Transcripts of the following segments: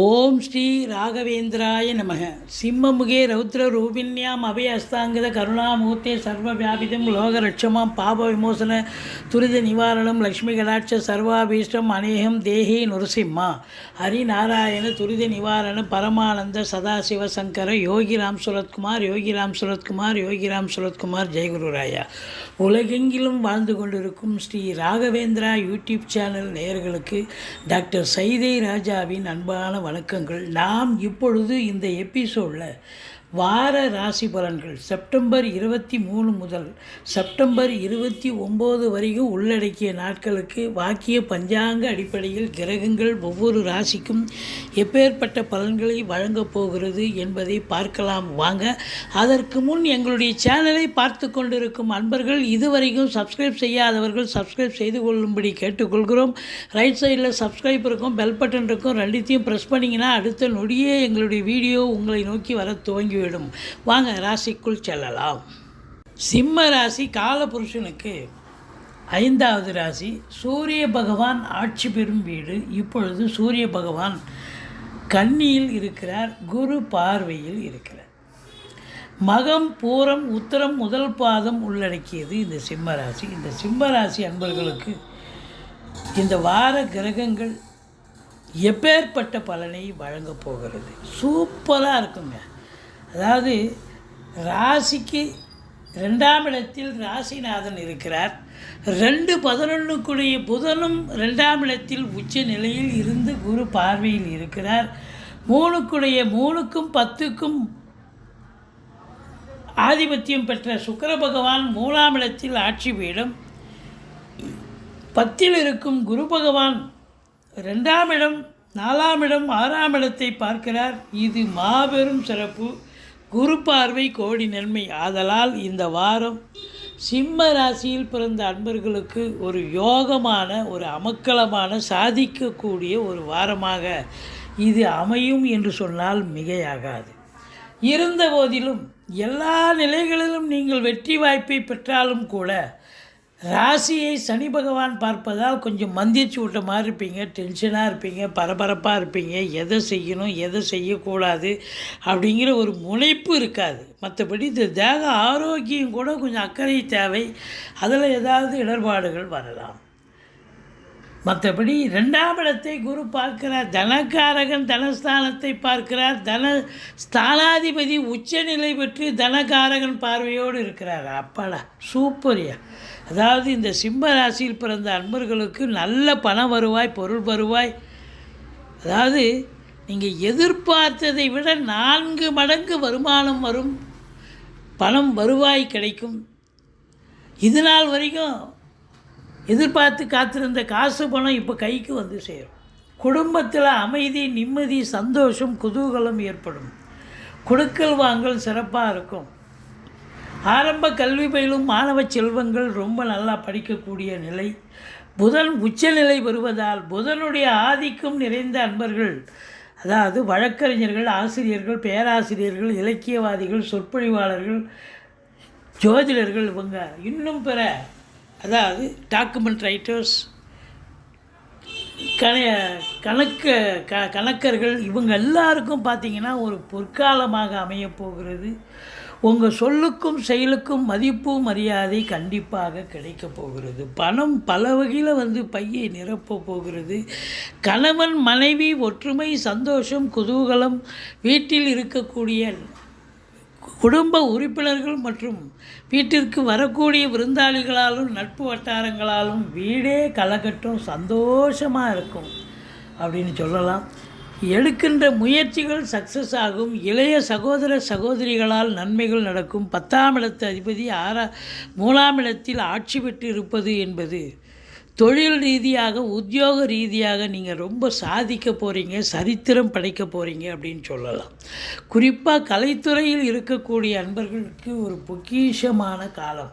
ஓம் ஸ்ரீ ராகவேந்திராய நமக. சிம்மமுகே ரௌத்ர ரூபிண்யாம் அபயஸ்தாங்கித கருணாமூர்த்தே சர்வ வியாபிதம் லோகரட்சமாம் பாப விமோசன துரித நிவாரணம் லக்ஷ்மி கடாட்ச சர்வாபீஷ்டம் அநேகம் தேஹி நுரசிம்மா. ஹரிநாராயண துரித நிவாரண பரமானந்த சதாசிவ சங்கர யோகிராம் சுரத்குமார் யோகிராம் சுரத்குமார் யோகிராம் சுரத்குமார் ஜெயகுருராயா உலகெங்கிலும் வாழ்ந்து கொண்டிருக்கும் ஸ்ரீ ராகவேந்திரா யூடியூப் சேனல் நேயர்களுக்கு டாக்டர் சைதை ராஜாவின் அன்பான வணக்கங்கள். நாம் இப்பொழுது இந்த எபிசோடில் வார ராசி பலன்கள். செப்டம்பர் இருபத்தி மூணு முதல் செப்டம்பர் இருபத்தி ஒம்பது வரைக்கும் உள்ளடக்கிய நாட்களுக்கு வாக்கிய பஞ்சாங்க அடிப்படையில் கிரகங்கள் ஒவ்வொரு ராசிக்கும் எப்பேற்பட்ட பலன்களை வழங்கப் போகிறது என்பதை பார்க்கலாம். வாங்க அதற்கு முன் எங்களுடைய சேனலை பார்த்து கொண்டிருக்கும் அன்பர்கள் இதுவரைக்கும் சப்ஸ்கிரைப் செய்யாதவர்கள் சப்ஸ்கிரைப் செய்து கொள்ளும்படி கேட்டுக்கொள்கிறோம். ரைட் சைடில் சப்ஸ்கிரைப் இருக்கும் பெல் பட்டன் இருக்கும் ரெண்டுத்தையும் ப்ரெஸ் பண்ணிங்கன்னா அடுத்த நொடியே எங்களுடைய வீடியோ உங்களை நோக்கி வர துவங்கி விடும். வாங்க ராசிக்குள் செல்லலாம். சிம்ம ராசி காலபுருஷனுக்கு ஐந்தாவது ராசி. சூரிய பகவான் ஆட்சி பெறும் வீடு. இப்பொழுது சூரிய பகவான் கன்னியில் இருக்கிறார். குரு பார்வையில் இருக்கிறார். மகம் பூரம் உத்தரம் முதல் பாதம் உள்ளடக்கியது இந்த சிம்ம ராசி. இந்த சிம்ம ராசி அன்பர்களுக்கு இந்த வார கிரகங்கள் எப்பேற்பட்ட பலனை வழங்கப் போகிறது. சூப்பராக இருக்குங்க. அதாவது ராசிக்கு ரெண்டாம் இடத்தில் ராசிநாதன் இருக்கிறார். ரெண்டு பதினொன்றுக்குடைய புதனும் ரெண்டாம் இடத்தில் உச்ச நிலையில் இருந்து குரு பார்வையில் இருக்கிறார். மூணுக்குடைய மூணுக்கும் பத்துக்கும் ஆதிபத்தியம் பெற்ற சுக்கர பகவான் மூணாம் இடத்தில் ஆட்சி பீடம். பத்தில் இருக்கும் குரு பகவான் ரெண்டாம் இடம் நாலாம் இடம் ஆறாம் இடத்தை பார்க்கிறார். இது மாபெரும் சிறப்பு. குரு பார்வை கோடி நன்மை. ஆதலால் இந்த வாரம் சிம்ம ராசியில் பிறந்த அன்பர்களுக்கு ஒரு யோகமான ஒரு அமக்கலமான சாதிக்கக்கூடிய ஒரு வாரமாக இது அமையும் என்று சொன்னால் மிகையாகாது. இருந்த போதிலும் எல்லா நிலைகளிலும் நீங்கள் வெற்றி வாய்ப்பை பெற்றாலும் கூட ராசியை சனி பகவான் பார்ப்பதால் கொஞ்சம் மந்திச்சு விட்ட மாதிரி இருப்பீங்க. டென்ஷனாக இருப்பீங்க. பரபரப்பாக இருப்பீங்க. எதை செய்யணும் எதை செய்யக்கூடாது அப்படிங்கிற ஒரு முனைப்பு இருக்காது. மற்றபடி இந்த தேக ஆரோக்கியம் கூட கொஞ்சம் அக்கறை தேவை. அதில் ஏதாவது இடர்பாடுகள் வரலாம். மற்றபடி ரெண்டாம் இடத்தை குரு பார்க்கிறார். தனக்காரகன் தனஸ்தானத்தை பார்க்கிறார். தன ஸ்தானாதிபதி உச்சநிலை பெற்று தனகாரகன் பார்வையோடு இருக்கிறார். அப்பாடா சூப்பரியா. அதாவது இந்த சிம்ம ராசியில் பிறந்த அன்பர்களுக்கு நல்ல பண வருவாய் பொருள் வருவாய். அதாவது நீங்கள் எதிர்பார்த்ததை விட நான்கு மடங்கு வருமானம் வரும். பணம் வருவாய் கிடைக்கும். இது நாள் வரைக்கும் எதிர்பார்த்து காத்திருந்த காசு பணம் இப்போ கைக்கு வந்து சேரும். குடும்பத்தில் அமைதி நிம்மதி சந்தோஷம் குதூகலம் ஏற்படும். கொடுக்கல் வாங்கல் சிறப்பாக இருக்கும். ஆரம்ப கல்வி பயிலும் மாணவ செல்வங்கள் ரொம்ப நல்லா படிக்கக்கூடிய நிலை. புதன் உச்சநிலை வருவதால் புதனுடைய ஆதிக்கம் நிறைந்த அன்பர்கள் அதாவது வழக்கறிஞர்கள் ஆசிரியர்கள் பேராசிரியர்கள் இலக்கியவாதிகள் சொற்பொழிவாளர்கள் ஜோதிடர்கள் இவங்க இன்னும் பிற அதாவது டாக்குமெண்ட் ரைட்டர்ஸ் கண கணக்கு க கணக்கர்கள் இவங்க எல்லாருக்கும் பார்த்தீங்கன்னா ஒரு பொற்காலமாக அமையப் போகிறது. உங்கள் சொல்லுக்கும் செயலுக்கும் மதிப்பு மரியாதை கண்டிப்பாக கிடைக்கப் போகிறது. பணம் பல வகையில் வந்து பையை நிரப்பப் போகிறது. கணவன் மனைவி ஒற்றுமை சந்தோஷம் குதூகலம் வீட்டில் இருக்கக்கூடிய குடும்ப உறுப்பினர்கள் மற்றும் வீட்டிற்கு வரக்கூடிய விருந்தாளிகளாலும் நட்பு வட்டாரங்களாலும் வீடே கலகட்டும் சந்தோஷமாக இருக்கும் அப்படின்னு சொல்லலாம். எடுக்கின்ற முயற்சிகள் சக்ஸஸ் ஆகும். இளைய சகோதர சகோதரிகளால் நன்மைகள் நடக்கும். பத்தாம் இடத்து அதிபதி ஆறா மூணாம் இடத்தில் ஆட்சி பெற்று இருப்பது என்பது தொழில் ரீதியாக உத்தியோக ரீதியாக நீங்கள் ரொம்ப சாதிக்க போகிறீங்க சரித்திரம் படைக்க போகிறீங்க அப்படின்னு சொல்லலாம். குறிப்பாக கலைத்துறையில் இருக்கக்கூடிய அன்பர்களுக்கு ஒரு பொக்கிஷமான காலம்.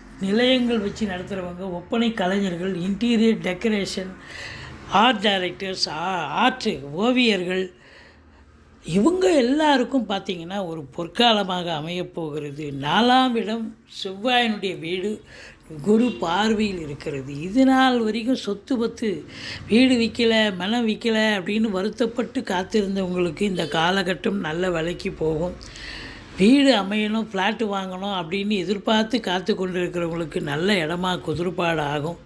நிலையங்கள் வச்சு நடத்துகிறவங்க ஒப்பனை கலைஞர்கள் interior decoration art directors art ஓவியர்கள் இவங்க எல்லாருக்கும் பார்த்திங்கன்னா ஒரு பொற்காலமாக அமையப்போகிறது நாலாம் இடம் செவ்வாயினுடைய வீடு குரு பார்வையில் இருக்கிறது. இது நாள் வரைக்கும் சொத்து பத்து வீடு விற்கல மனம் விற்கல அப்படின்னு வருத்தப்பட்டு காத்திருந்தவங்களுக்கு இந்த காலகட்டம் நல்ல விலைக்கு போகும். வீடு அமையணும் ஃப்ளாட்டு வாங்கணும் அப்படின்னு எதிர்பார்த்து காத்து கொண்டிருக்கிறவங்களுக்கு நல்ல இடமா குதிர்பாடு ஆகும்.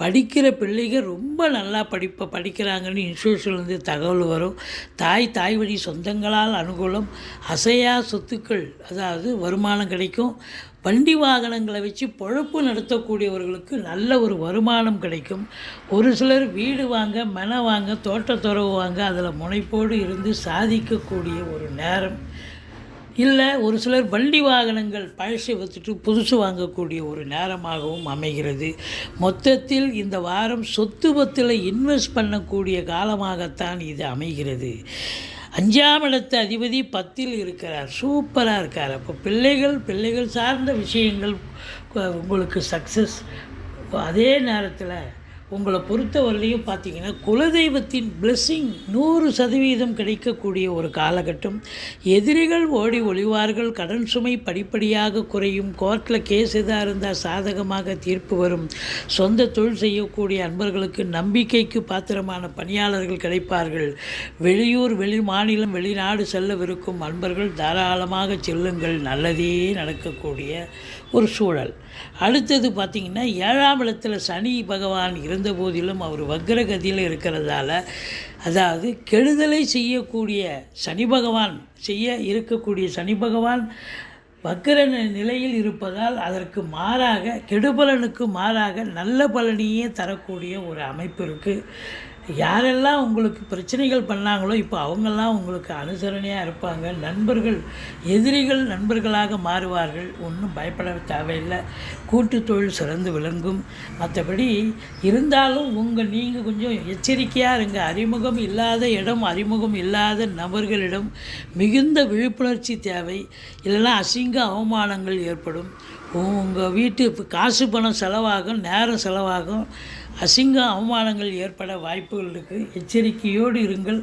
படிக்கிற பிள்ளைகள் ரொம்ப நல்லா படிப்பை படிக்கிறாங்கன்னு இன்ஸ்டியூஷன்லேருந்து தகவல் வரும். தாய் தாய் வழி சொந்தங்களால் அனுகூலம் அசையா சொத்துக்கள் அதாவது வருமானம் கிடைக்கும். வண்டி வாகனங்களை வச்சு பொழப்பு நடத்தக்கூடியவர்களுக்கு நல்ல ஒரு வருமானம் கிடைக்கும். ஒரு சிலர் வீடு வாங்க மன வாங்க தோட்டத்துறவு வாங்க அதில் முனைப்போடு இருந்து சாதிக்கக்கூடிய ஒரு நேரம். இல்லை ஒரு சிலர் வண்டி வாகனங்கள் பழசை வச்சுட்டு புதுசு வாங்கக்கூடிய ஒரு நேரமாகவும் அமைகிறது. மொத்தத்தில் இந்த வாரம் சொத்து பத்தில் இன்வெஸ்ட் பண்ணக்கூடிய காலமாகத்தான் இது அமைகிறது. அஞ்சாம் இடத்து அதிபதி பத்தில் இருக்கிறார். சூப்பராக இருக்கார். அப்போ பிள்ளைகள் பிள்ளைகள் சார்ந்த விஷயங்கள் உங்களுக்கு சக்ஸஸ் அதே நேரத்தில் உங்களை பொறுத்தவரையிலையும் பார்த்தீங்கன்னா குலதெய்வத்தின் பிளெஸ்ஸிங் நூறு சதவீதம் கிடைக்கக்கூடிய ஒரு காலகட்டம். எதிரிகள் ஓடி ஒளிவார்கள் கடன் சுமை படிப்படியாக குறையும் கோர்ட்டில் கேஸ் எதாக இருந்தால் சாதகமாக தீர்ப்பு வரும். சொந்த தொழில் செய்யக்கூடிய அன்பர்களுக்கு நம்பிக்கைக்கு பாத்திரமான பணியாளர்கள் கிடைப்பார்கள். வெளியூர் வெளி மாநிலம் வெளிநாடு செல்லவிருக்கும் அன்பர்கள் தாராளமாக செல்லுங்கள். நல்லதே நடக்கக்கூடிய ஒரு சூழல். அடுத்தது பார்த்திங்கன்னா ஏழாம் இடத்துல சனி பகவான் இருந்த போதிலும் அவர் வக்ரகதியில் இருக்கிறதால அதாவது கெடுதலை செய்யக்கூடிய சனி பகவான் செய்ய இருக்கக்கூடிய சனி பகவான் வக்கர நிலையில் இருப்பதால் அதற்கு மாறாக கெடுபலனுக்கு மாறாக நல்ல பலனையே தரக்கூடிய ஒரு அமைப்பு இருக்குது யாரெல்லாம் உங்களுக்கு பிரச்சனைகள் பண்ணாங்களோ இப்போ அவங்கெல்லாம் உங்களுக்கு அனுசரணையாக இருப்பாங்க. நண்பர்கள் எதிரிகள் நண்பர்களாக மாறுவார்கள். ஒன்றும் பயப்பட தேவையில்லை. கூட்டு தொழில் சிறந்து விளங்கும். மற்றபடி இருந்தாலும் உங்கள் நீங்கள் கொஞ்சம் எச்சரிக்கையாக இருங்க. அறிமுகம் இல்லாத இடம் அறிமுகம் இல்லாத நபர்களிடம் மிகுந்த விழிப்புணர்ச்சி தேவை. இல்லைன்னா அசிங்க அவமானங்கள் ஏற்படும். உங்கள் வீட்டு இப்போ காசு பணம் செலவாகும் நேரம் செலவாகும். அசிங்க அவமானங்கள் ஏற்பட வாய்ப்புகள் இருக்குது எச்சரிக்கையோடு இருங்கள்.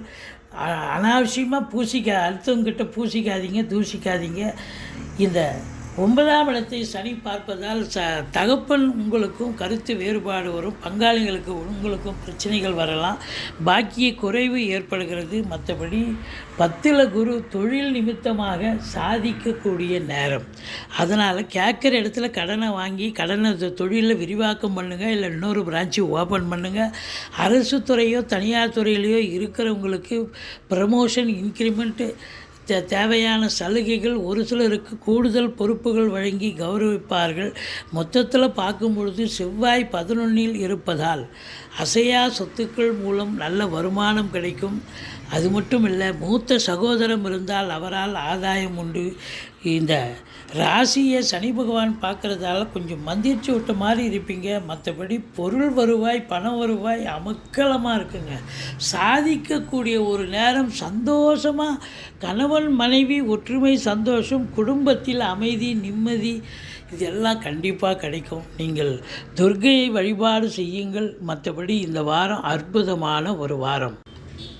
அனாவசியமாக பூசிக்க அடுத்தவங்கிட்ட பூசிக்காதீங்க தூசிக்காதீங்க. இந்த ஒன்பதாம் இடத்தை சனி பார்ப்பதால் ச தகப்பன் உங்களுக்கும் கருத்து வேறுபாடு வரும் பங்காளிகளுக்கு உங்களுக்கும் பிரச்சனைகள் வரலாம். பாக்கிய குறைவு ஏற்படுகிறது. மற்றபடி பத்தில் குரு தொழில் நிமித்தமாக சாதிக்கக்கூடிய நேரம். அதனால் கேட்குற இடத்துல கடனை வாங்கி கடனை தொழிலில் விரிவாக்கம் பண்ணுங்கள் இல்லை இன்னொரு பிரான்ச்சு ஓப்பன் பண்ணுங்கள் அரசு துறையோ தனியார் துறையிலையோ இருக்கிறவங்களுக்கு ப்ரமோஷன் இன்க்ரிமெண்ட்டு தேவையான சலுகைகள் ஒரு சிலருக்கு கூடுதல் பொறுப்புகள் வழங்கி கௌரவிப்பார்கள். மொத்தத்தில் பார்க்கும் பொழுது செவ்வாய் பதினொன்னில் இருப்பதால் அசையா சொத்துக்கள் மூலம் நல்ல வருமானம் கிடைக்கும். அது மட்டும் இல்லை மூத்த சகோதரம் இருந்தால் அவரால் ஆதாயம் உண்டு. இந்த ராசியை சனி பகவான் பார்க்குறதால கொஞ்சம் மந்திரிச்சு விட்ட மாதிரி இருப்பீங்க. மற்றபடி பொருள் வருவாய் பணம் வருவாய் அமக்கலமாக இருக்குங்க. சாதிக்கக்கூடிய ஒரு நேரம் சந்தோஷமாக கணவன் மனைவி ஒற்றுமை சந்தோஷம் குடும்பத்தில் அமைதி நிம்மதி இதெல்லாம் கண்டிப்பாக கிடைக்கும். நீங்கள் துர்கையை வழிபாடு செய்யுங்கள். மற்றபடி இந்த வாரம் அற்புதமான ஒரு வாரம்.